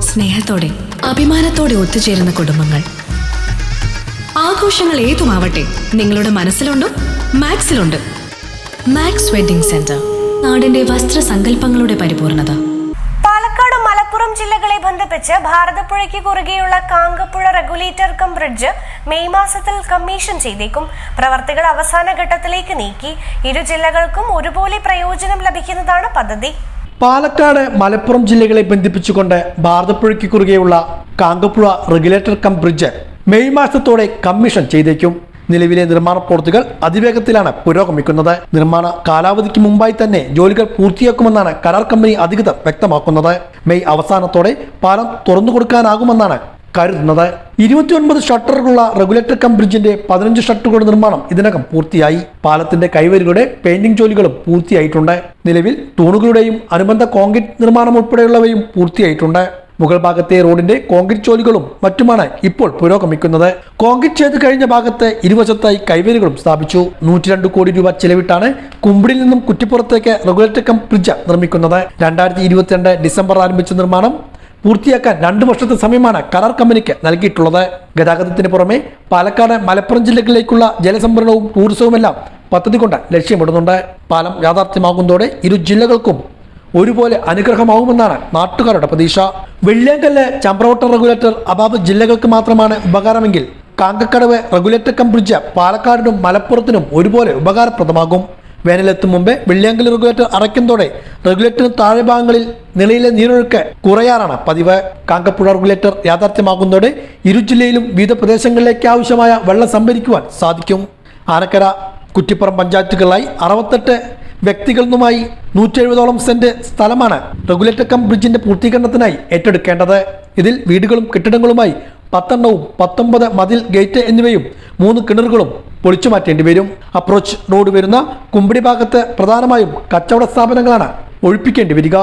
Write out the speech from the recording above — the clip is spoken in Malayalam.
സ്നേഹത്തോടെ അഭിമാനത്തോടെ ഒത്തുചേരുന്ന കുടുംബങ്ങൾ. ആഘോഷങ്ങൾ ഏതുമാവട്ടെ നിങ്ങളുടെ മനസ്സിലുണ്ടോ മാക്സിലുണ്ട്. മാക്സ് വെഡിംഗ് സെന്റർ നാടിന്റെ വസ്ത്ര വസ്ത്രസങ്കല്പങ്ങളുടെ പരിപൂർണത. പാലക്കാട് മലപ്പുറം ജില്ലകളെ ബന്ധിപ്പിച്ച് ഭാരതപ്പുഴയ്ക്ക് കുറുകെയുള്ള Kankappuzha regulator cum bridge May മാസത്തിൽ കമ്മീഷൻ ചെയ്തേക്കും. പ്രവർത്തികൾ അവസാന ഘട്ടത്തിലേക്ക് നീക്കി. ഇരു ജില്ലകൾക്കും ഒരുപോലെ പ്രയോജനം ലഭിക്കുന്നതാണ് പദ്ധതി. പാലക്കാട് മലപ്പുറം ജില്ലകളെ ബന്ധിപ്പിച്ചുകൊണ്ട് ഭാരതപ്പുഴയ്ക്ക് കുറുകെയുള്ള Kankappuzha regulator cum bridge May മാസത്തോടെ കമ്മീഷൻ ചെയ്തേക്കും. നിലവിലെ നിർമ്മാണ പ്രവൃത്തികൾ അതിവേഗത്തിലാണ് പുരോഗമിക്കുന്നത്. നിർമ്മാണ കാലാവധിക്ക് മുമ്പായി തന്നെ ജോലികൾ പൂർത്തിയാക്കുമെന്നാണ് കരാർ കമ്പനി അധികൃതർ വ്യക്തമാക്കുന്നത്. മെയ് അവസാനത്തോടെ പാലം തുറന്നു കൊടുക്കാനാകുമെന്നാണ് കരുതുന്നത്. ഇരുപത്തിയൊൻപത് ഷട്ടറുകളുള്ള റെഗുലേറ്റർ കം ബ്രിഡ്ജിന്റെ പതിനഞ്ച് ഷട്ടറുകളുടെ നിർമ്മാണം ഇതിനകം പൂർത്തിയായി. പാലത്തിന്റെ കൈവരികളുടെ പെയിന്റിംഗ് ജോലികളും പൂർത്തിയായിട്ടുണ്ട്. നിലവിൽ തൂണുകളുടെയും അനുബന്ധ കോൺക്രീറ്റ് നിർമ്മാണം ഉൾപ്പെടെയുള്ളവയും പൂർത്തിയായിട്ടുണ്ട്. മുകൾ ഭാഗത്തെ റോഡിന്റെ കോൺക്രീറ്റ് ജോലികളും മറ്റുമാണ് ഇപ്പോൾ പുരോഗമിക്കുന്നത്. കോൺക്രീറ്റ് ചെയ്ത് കഴിഞ്ഞ ഭാഗത്ത് ഇരുവശത്തായി കൈവരികളും സ്ഥാപിച്ചു. നൂറ്റിരണ്ട് കോടി രൂപ ചെലവിട്ടാണ് കുമ്പിളിൽ നിന്നും കുറ്റിപ്പുറത്തേക്ക് റെഗുലേറ്റർ കം ബ്രിഡ്ജ് നിർമ്മിക്കുന്നത്. രണ്ടായിരത്തി ഡിസംബർ ആരംഭിച്ച നിർമ്മാണം പൂർത്തിയാക്കാൻ രണ്ടു വർഷത്തെ സമയമാണ് കരാർ കമ്പനിക്ക് നൽകിയിട്ടുള്ളത്. ഗതാഗതത്തിന് പുറമെ പാലക്കാട് മലപ്പുറം ജില്ലകളിലേക്കുള്ള ജലസംഭരണവും ടൂറിസവുമെല്ലാം പദ്ധതി കൊണ്ട് ലക്ഷ്യമിടുന്നുണ്ട്. പാലം യാഥാർത്ഥ്യമാകുന്നതോടെ ഇരു ജില്ലകൾക്കും ഒരുപോലെ അനുഗ്രഹമാവുമെന്നാണ് നാട്ടുകാരുടെ പ്രതീക്ഷ. വെള്ളിയാങ്കല്ല് ചമ്പ്രവട്ടം റെഗുലേറ്റർ അബാബ് ജില്ലകൾക്ക് മാത്രമാണ് ഉപകാരമെങ്കിൽ കാങ്കക്കടവ് റെഗുലേറ്റർ കം ബ്രിഡ്ജ് പാലക്കാടിനും മലപ്പുറത്തിനും ഒരുപോലെ ഉപകാരപ്രദമാകും. വേനലെത്തും മുമ്പേ വെള്ളിയാങ്കൽ റെഗുലേറ്റർ അടയ്ക്കുന്നതോടെ റെഗുലേറ്ററിന് താഴെ ഭാഗങ്ങളിൽ നിലയിലെ നീരൊഴുക്ക് കുറയാറാണ് പതിവ്. കാങ്കപ്പുഴ റെഗുലേറ്റർ യാഥാർത്ഥ്യമാകുന്നതോടെ ഇരു ജില്ലയിലും വിവിധ പ്രദേശങ്ങളിലേക്ക് ആവശ്യമായ വെള്ളം സംഭരിക്കുവാൻ സാധിക്കും. ആനക്കര കുറ്റിപ്പുറം പഞ്ചായത്തുകളിലായി അറുപത്തെട്ട് വ്യക്തികളുമായി നൂറ്റി എഴുപതോളം സെന്റ് സ്ഥലമാണ് റെഗുലേറ്റർ കം ബ്രിഡ്ജിന്റെ പൂർത്തീകരണത്തിനായി ഏറ്റെടുക്കേണ്ടത്. ഇതിൽ വീടുകളും കെട്ടിടങ്ങളുമായി പത്തെണ്ണവും പത്തൊമ്പത് മതിൽ ഗേറ്റ് എന്നിവയും മൂന്ന് കിണറുകളും പൊളിച്ചു മാറ്റേണ്ടി വരും. അപ്രോച്ച് റോഡ് വരുന്ന കുമ്പിടി ഭാഗത്ത് പ്രധാനമായും കച്ചവട സ്ഥാപനങ്ങളാണ്. ഒഴിപ്പിക്കേണ്ടി വരിക.